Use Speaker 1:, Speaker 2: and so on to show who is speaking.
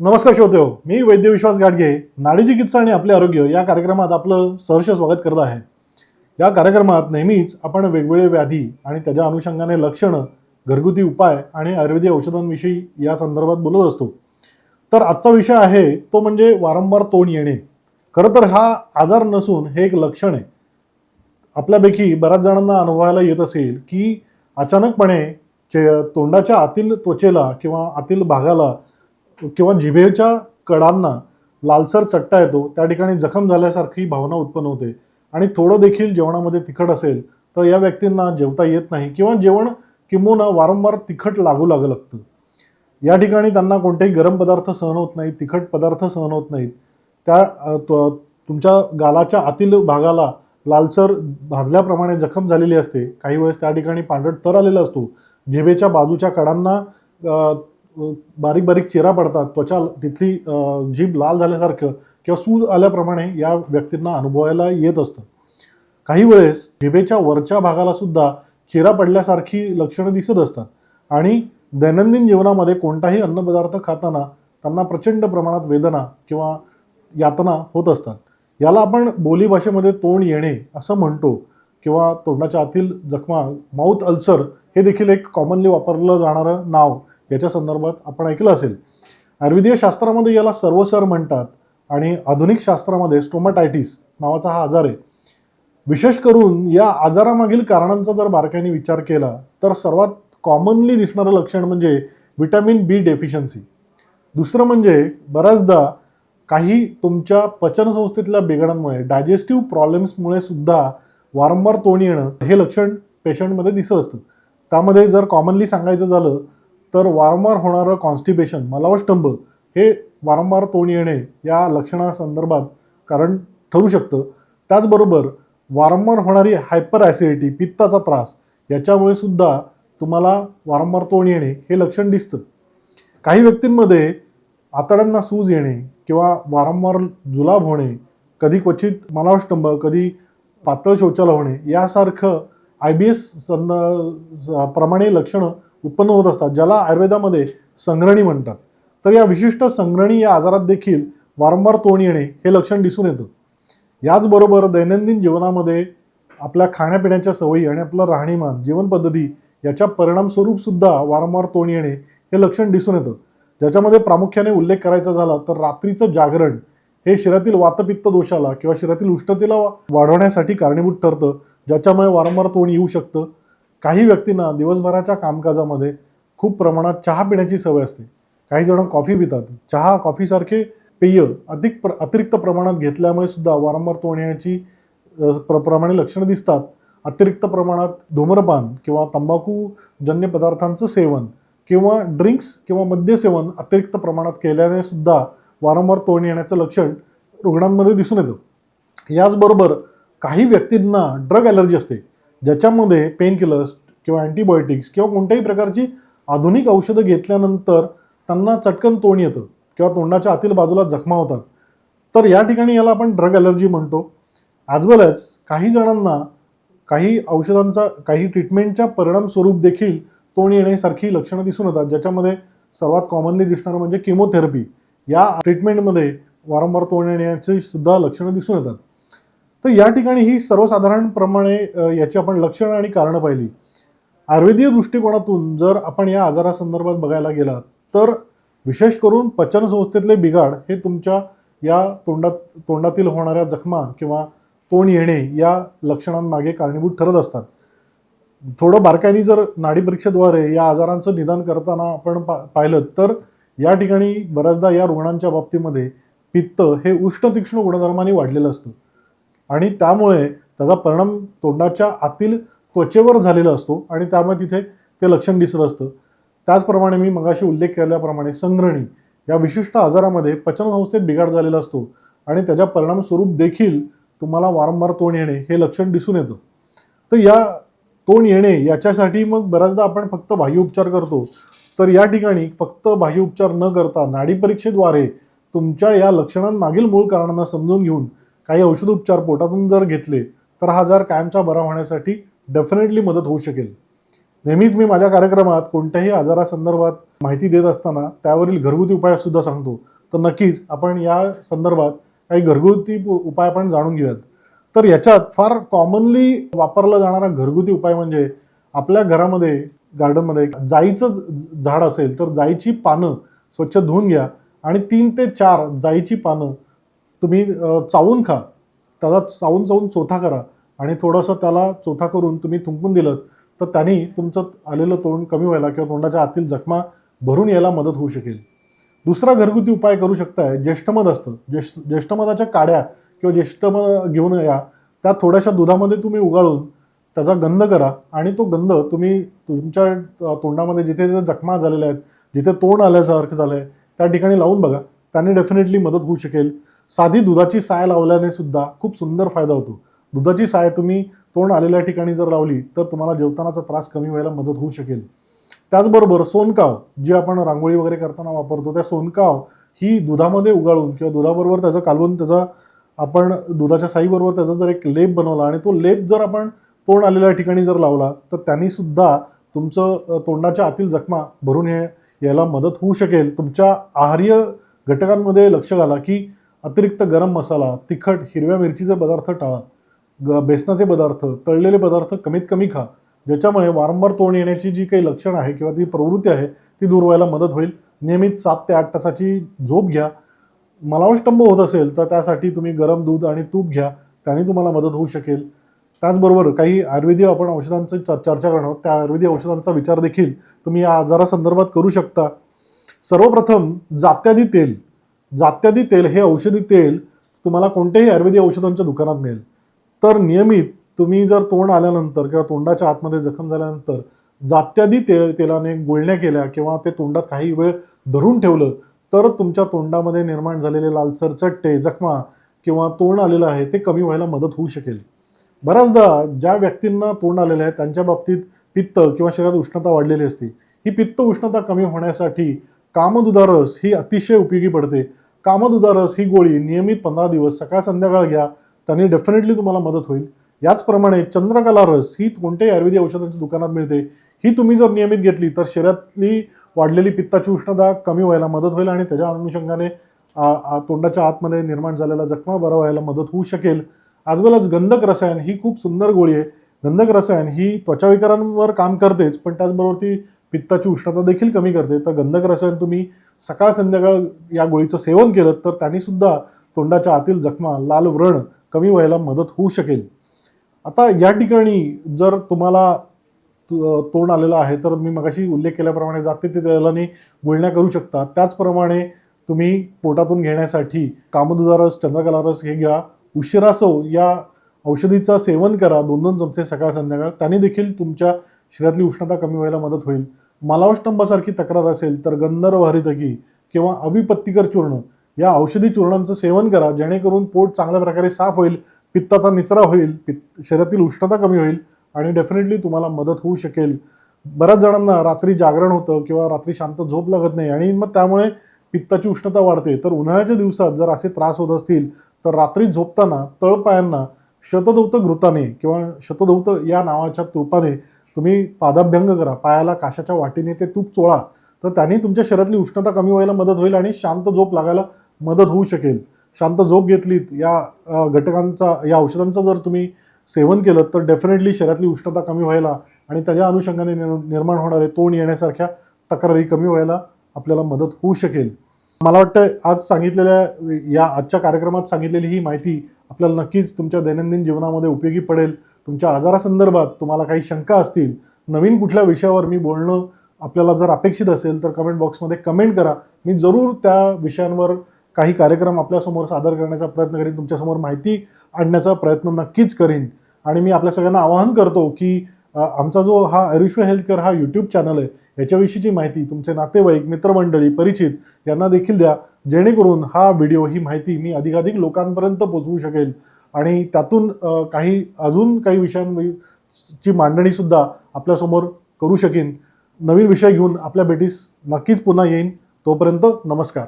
Speaker 1: नमस्कार श्रोते हो मी वैद्य विश्वास गाडगे नाडी चिकित्सा आणि आपले आरोग्य या कार्यक्रमात आपलं सहर्ष स्वागत करत आहे. या कार्यक्रमात नेहमीच आपण वेगवेगळे व्याधी आणि त्याच्या अनुषंगाने लक्षणं घरगुती उपाय आणि आयुर्वेदिक औषधांविषयी या संदर्भात बोलत असतो. तर आजचा विषय आहे तो म्हणजे वारंवार तोंड येणे. खरं तर हा आजार नसून हे एक लक्षण आहे. आपल्यापैकी बऱ्याच जणांना अनुभवायला येत असेल की अचानकपणे चे तोंडाच्या आतील त्वचेला किंवा आतील भागाला किंवा जिभेच्या कडांना लालसर चट्टा येतो त्या ठिकाणी जखम झाल्यासारखी भावना उत्पन्न होते. आणि थोडं देखील जेवणामध्ये तिखट असेल तर या व्यक्तींना जेवता येत नाही किंवा जेवण किंबहुना वारंवार तिखट लागू लागू लागतं. या ठिकाणी त्यांना कोणतेही गरम पदार्थ सहन होत नाहीत तिखट पदार्थ सहन होत नाहीत. त्या त्व- तुमच्या गालाच्या आतील भागाला लालसर भाजल्याप्रमाणे जखम झालेली असते. काही वेळेस त्या ठिकाणी पांढरट तर आलेला असतो. जिभेच्या बाजूच्या कडांना बारीक बारीक चेरा पडतात त्वचा तिथली जीभ लाल झाल्यासारखं किंवा सूज आल्याप्रमाणे या व्यक्तींना अनुभवायला येत असतं. काही वेळेस जिभेच्या वरच्या भागाला सुद्धा चिरा पडल्यासारखी लक्षणं दिसत असतात आणि दैनंदिन जीवनामध्ये कोणताही अन्नपदार्थ खाताना त्यांना प्रचंड प्रमाणात वेदना किंवा यातना होत असतात. याला आपण बोलीभाषेमध्ये तोंड येणे असं म्हणतो किंवा तोंडाच्या आतील जखमा माउथ अल्सर हे देखील एक कॉमनली वापरलं जाणारं नाव. याच्या संदर्भात आपण ऐकलं असेल. आयुर्वेदीय शास्त्रामध्ये याला सर्वसर म्हणतात आणि आधुनिक शास्त्रामध्ये स्टोमाटायटिस नावाचा हा आजार आहे. विशेष करून या आजारामागील कारणांचा जर बारकाईने विचार केला तर सर्वात कॉमनली दिसणारं लक्षण म्हणजे विटॅमिन बी डेफिशियन्सी दुसरं म्हणजे बऱ्याचदा काही तुमच्या पचनसंस्थेतल्या बिघाडांमुळे डायजेस्टिव्ह प्रॉब्लेम्समुळे सुद्धा वारंवार तोंड येणं हे लक्षण पेशंटमध्ये दिसत असतं. त्यामध्ये जर कॉमनली सांगायचं झालं तर वारंवार होणारं कॉन्स्टिपेशन मलावष्टंभ हे वारंवार तोंड येणे या लक्षणासंदर्भात कारण ठरू शकतं. त्याचबरोबर वारंवार होणारी हायपर ॲसिडिटी पित्ताचा त्रास याच्यामुळे सुद्धा तुम्हाला वारंवार तोंड येणे हे लक्षण दिसतं. काही व्यक्तींमध्ये आतड्यांना सूज येणे किंवा वारंवार जुलाब होणे कधी क्वचित मलावष्टंभ कधी पातळ शौचाला होणे यासारखं आय बी एस संद प्रमाणे लक्षणं उत्पन्न होत असतात ज्याला आयुर्वेदामध्ये संग्रहणी म्हणतात. तर या विशिष्ट संग्रहणी या आजारात देखील वारंवार तोंड येणे हे लक्षण दिसून येतं. याचबरोबर दैनंदिन जीवनामध्ये आपल्या खाण्यापिण्याच्या सवयी आणि आपलं राहणीमान जीवनपद्धती याच्या परिणामस्वरूपसुद्धा वारंवार तोंड येणे हे लक्षण दिसून येतं. ज्याच्यामध्ये प्रामुख्याने उल्लेख करायचा झाला तर रात्रीचं जागरण हे शरीरातील वातपित्त दोषाला किंवा शरीरातील उष्णतेला वाढवण्यासाठी कारणीभूत ठरतं ज्याच्यामुळे वारंवार तोंड येऊ शकतं. काही व्यक्तींना दिवसभराच्या कामकाजामध्ये खूप प्रमाणात चहा पिण्याची सवय असते. काही जण कॉफी पितात. चहा कॉफीसारखे पेय अधिक प्र अतिरिक्त प्रमाणात घेतल्यामुळे सुद्धा वारंवार तोंड येण्याची प्र प्रमाणे लक्षणं दिसतात. अतिरिक्त प्रमाणात धूम्रपान किंवा तंबाखूजन्य पदार्थांचं सेवन किंवा ड्रिंक्स किंवा मद्यसेवन अतिरिक्त प्रमाणात केल्याने सुद्धा वारंवार तोंड येण्याचं लक्षण रुग्णांमध्ये दिसून येतं. याचबरोबर काही व्यक्तींना ड्रग ॲलर्जी असते. ज्याच्यामध्ये पेनकिलर्स किंवा अँटीबायोटिक्स किंवा कोणत्याही प्रकारची आधुनिक औषधं घेतल्यानंतर त्यांना चटकन तोंड येतं किंवा तोंडाच्या आतील बाजूला जखमा होतात. तर या ठिकाणी याला आपण ड्रग ॲलर्जी म्हणतो. ॲज वेल एज काही जणांना काही औषधांचा काही ट्रीटमेंटच्या परिणाम स्वरूप देखील तोंड येण्यासारखी लक्षणं दिसून येतात. ज्याच्यामध्ये सर्वात कॉमनली दिसणारं म्हणजे किमोथेरपी या ट्रीटमेंटमध्ये वारंवार तोंड येण्याची सुद्धा लक्षणं दिसून येतात. तर या ठिकाणी ही सर्वसाधारणप्रमाणे याची आपण लक्षणं आणि कारणं पाहिली. आयुर्वेदीय दृष्टिकोनातून जर आपण या आजारासंदर्भात बघायला गेलात तर विशेष करून पचनसंस्थेतले बिघाड हे तुमच्या या तोंडात तोंडातील होणाऱ्या जखमा किंवा तोंड येणे या लक्षणांमागे कारणीभूत ठरत असतात. थोडं बारकाईने जर नाडी परीक्षेद्वारे या आजारांचं निदान करताना आपण पा पाहिलं तर या ठिकाणी बऱ्याचदा या रुग्णांच्या बाबतीमध्ये पित्त हे उष्ण तीक्ष्ण गुणधर्माने वाढलेलं असतं. आणि त्यामुळे त्याचा परिणाम तोंडाच्या आतील त्वचेवर झालेला असतो आणि त्यामुळे तिथे ते लक्षण दिसत असतं. त्याचप्रमाणे मी मगाशी उल्लेख केल्याप्रमाणे संग्रहणी या विशिष्ट आजारामध्ये पचनसंस्थेत बिघाड झालेला असतो आणि त्याच्या परिणामस्वरूप देखील तुम्हाला वारंवार तोंड येणे हे लक्षण दिसून येतं. तर या तोंड येणे याच्यासाठी मग बऱ्याचदा आपण फक्त बाह्य उपचार करतो. तर या ठिकाणी फक्त बाह्य उपचार न करता नाडी परीक्षेद्वारे तुमच्या या लक्षणांमागील मूळ कारणांना समजून घेऊन काही औषधोपचार पोटातून जर घेतले तर हा आजार कायमचा बरा होण्यासाठी डेफिनेटली मदत होऊ शकेल. नेहमीच मी माझ्या कार्यक्रमात कोणत्याही आजारासंदर्भात माहिती देत असताना त्यावरील घरगुती उपायसुद्धा सांगतो. तर नक्कीच आपण या संदर्भात काही घरगुती उपाय आपण जाणून घेऊयात. तर याच्यात फार कॉमनली वापरला जाणारा घरगुती उपाय म्हणजे आपल्या घरामध्ये गार्डनमध्ये जाईचं ज- झाड असेल तर जाईची पानं स्वच्छ धुवून घ्या आणि तीन ते चार जाईची पानं तुम्ही चावून खा. त्याला चावून चावून चोथा करा. आणि थोडंसं त्याला चोथा करून तुम्ही थुंकून दिलं तर त्यांनी तुमचं आलेलं तोंड कमी व्हायला किंवा तोंडाच्या आतील जखमा भरून यायला मदत होऊ शकेल. दुसरा घरगुती उपाय करू शकताय ज्येष्ठमध असतं. ज्येष्ठ ज्येष्ठमधाच्या काड्या किंवा ज्येष्ठमध घेऊन या त्या थोड्याशा दुधामध्ये तुम्ही उगाळून त्याचा गंध करा आणि तो गंध तुम्ही तुमच्या तोंडामध्ये जिथे जिथे जखमा झालेल्या आहेत जिथे तोंड आल्यासारखं झालं आहे त्या ठिकाणी लावून बघा. त्याने डेफिनेटली मदत होऊ शकेल. साधी दुधाची साय लावल्याने सुद्धा खूप सुंदर फायदा होतो. दुधाची साय तुम्ही तोंड आलेल्या ठिकाणी जर लावली तर तुम्हाला जेवतानाचा त्रास कमी व्हायला मदत होऊ शकेल. त्याचबरोबर सोनकाव जी आपण रांगोळी वगैरे करताना वापरतो त्या सोनकाव ही दुधामध्ये उगाळून किंवा दुधाबरोबर त्याचं कालवून त्याचा आपण दुधाच्या साईबरोबर त्याचा जर एक लेप बनवला आणि तो लेप जर आपण तोंड आलेल्या ठिकाणी जर लावला तर त्यांनी सुद्धा तुमचं तोंडाच्या आतील जखमा भरून हे यायला मदत होऊ शकेल. तुमच्या आहार्य घटकांमध्ये लक्ष घाला की अतिरिक्त गरम मसाला तिखट हिरव्या मिरचीचे पदार्थ टाळा. ग बेसनाचे पदार्थ तळलेले पदार्थ कमीत कमी खा ज्याच्यामुळे वारंवार तोंड येण्याची जी काही लक्षणं आहे किंवा ती प्रवृत्ती आहे ती दूर व्हायला मदत होईल. नियमित सात ते आठ तासाची झोप घ्या. मलावष्टंभ होत असेल तर त्यासाठी तुम्ही गरम दूध आणि तूप घ्या त्याने तुम्हाला मदत होऊ शकेल. त्याचबरोबर काही आयुर्वेदिक आपण औषधांची च- चर्चा करणार आहोत. त्या आयुर्वेदिक औषधांचा विचार देखील तुम्ही या आजारासंदर्भात करू शकता. सर्वप्रथम जात्यादी तेल. जात्यादी तेल हे औषधी तेल तुम्हाला कोणत्याही आयुर्वेदिक औषधांच्या दुकानात मिळेल. तर नियमित तुम्ही जर तोंड आल्यानंतर किंवा तोंडाच्या आतमध्ये जखम झाल्यानंतर जात्यादी तेल तेलाने गुळण्या केल्या किंवा ते तोंडात काही वेळ धरून ठेवलं तर तुमच्या तोंडामध्ये निर्माण झालेले लालसर चट्टे जखमा किंवा तोंड आलेलं आहे ते कमी व्हायला मदत होऊ शकेल. बऱ्याचदा ज्या व्यक्तींना तोंड आलेलं आहे त्यांच्या बाबतीत पित्त किंवा शरीरात उष्णता वाढलेली असते. ही पित्त उष्णता कमी होण्यासाठी कामदुधारस ही अतिशय उपयोगी पडते. कामदुधारस ही गोळी नियमित पंधरा दिवस सकाळ संध्याकाळ घ्या. त्याने डेफिनेटली तुम्हाला मदत होईल. याचप्रमाणे चंद्रकला रस ही कोणत्याही आयुर्वेदिक औषधांच्या दुकानात मिळते. ही तुम्ही जर नियमित घेतली तर शरीरातली वाढलेली पित्ताची उष्णता कमी व्हायला मदत होईल आणि त्याच्या अनुषंगाने तोंडाच्या आतमध्ये निर्माण झालेला जखमा बरा व्हायला मदत होऊ शकेल. आज वेल गंधक रसायन ही खूप सुंदर गोळी आहे. गंधक रसायन ही त्वचाविकारांवर काम करतेच पण त्याचबरोबर ती पित्ताची उष्णता देखील कमी करते. तर गंधक रसायन तुम्ही सकाळ संध्याकाळ या गोळीचं सेवन केलं तर त्यांनी सुद्धा तोंडाच्या आतील जखमा लाल व्रण कमी व्हायला मदत होऊ शकेल. आता या ठिकाणी जर तुम्हाला तोंड आलेलं आहे तर मी मगाशी उल्लेख केल्याप्रमाणे जाते ते दलाने गुळण्या करू शकता. त्याचप्रमाणे तुम्ही पोटातून घेण्यासाठी कामदुधा रस चंद्रकला रस हे घ्या. उशिरासव या औषधीचं सेवन करा. दोन दोन चमचे सकाळ संध्याकाळ. त्याने देखील तुमच्या शरीरातली उष्णता कमी व्हायला मदत होईल. मलावष्टंभासारखी तक्रार असेल तर गंधर्व हरितकी किंवा अविपत्तिकर चूर्ण. या औषधी चूर्णांचं सेवन करा जेणेकरून पोट चांगल्या प्रकारे साफ होईल पित्ताचा निचरा होईल पित्त शरीरातील उष्णता कमी होईल आणि डेफिनेटली तुम्हाला मदत होऊ शकेल. बऱ्याच जणांना रात्री जागरण होतं किंवा रात्री शांत झोप लागत नाही आणि मग त्यामुळे पित्ताची उष्णता वाढते. तर उन्हाळ्याच्या दिवसात जर असे त्रास होत असतील तर रात्री झोपताना तळपायांना शतदौत घृताने किंवा शतदौत या नावाच्या तुपाने तुम्ही पादाभ्यंग करा पायाला काशाच्या वाटीने ते तूप चोळा तर त्याने तुमच्या शरीरातली उष्णता कमी व्हायला मदत होईल आणि शांत झोप लागायला मदत होऊ शकेल. शांत झोप घेतलीत या घटकांचा या औषधांचं जर तुम्ही सेवन केलं तर डेफिनेटली शरीरातली उष्णता कमी व्हायला आणि त्याच्या अनुषंगाने निर्- निर्माण होणारे तोंड येण्यासारख्या तक्रारी कमी व्हायला आपल्याला मदत होऊ शकेल. मला वाटतं आज सांगितलेल्या या आजच्या कार्यक्रमात सांगितलेली ही माहिती आपल्याला नक्कीच तुमच्या दैनंदिन जीवनामध्ये उपयोगी पडेल. तुमच्या आजारासंदर्भात तुम्हाला काही शंका असतील नवीन कुठल्या विषयावर मी बोलणं आपल्याला जर अपेक्षित असेल तर कमेंट बॉक्समध्ये कमेंट करा. मी जरूर त्या विषयांवर काही कार्यक्रम आपल्यासमोर सादर करण्याचा प्रयत्न करीन तुमच्यासमोर माहिती आणण्याचा प्रयत्न नक्कीच करीन. आणि मी आपल्या सगळ्यांना आवाहन करतो की आमचा जो हा आयुष्य हेल्थकेअर हा यूट्यूब चॅनल आहे याच्याविषयीची माहिती तुमचे नातेवाईक मित्रमंडळी परिचित यांना देखील द्या. जेणेकरून हा व्हिडिओ ही माहिती मी अधिकाधिक लोकांपर्यंत पोचवू शकेल. आणि त्यातून काही अजून काही विषयांची मांडणीसुद्धा आपल्यासमोर करू शकेन. नवीन विषय घेऊन आपल्या भेटीस नक्कीच पुन्हा येईन. तोपर्यंत नमस्कार.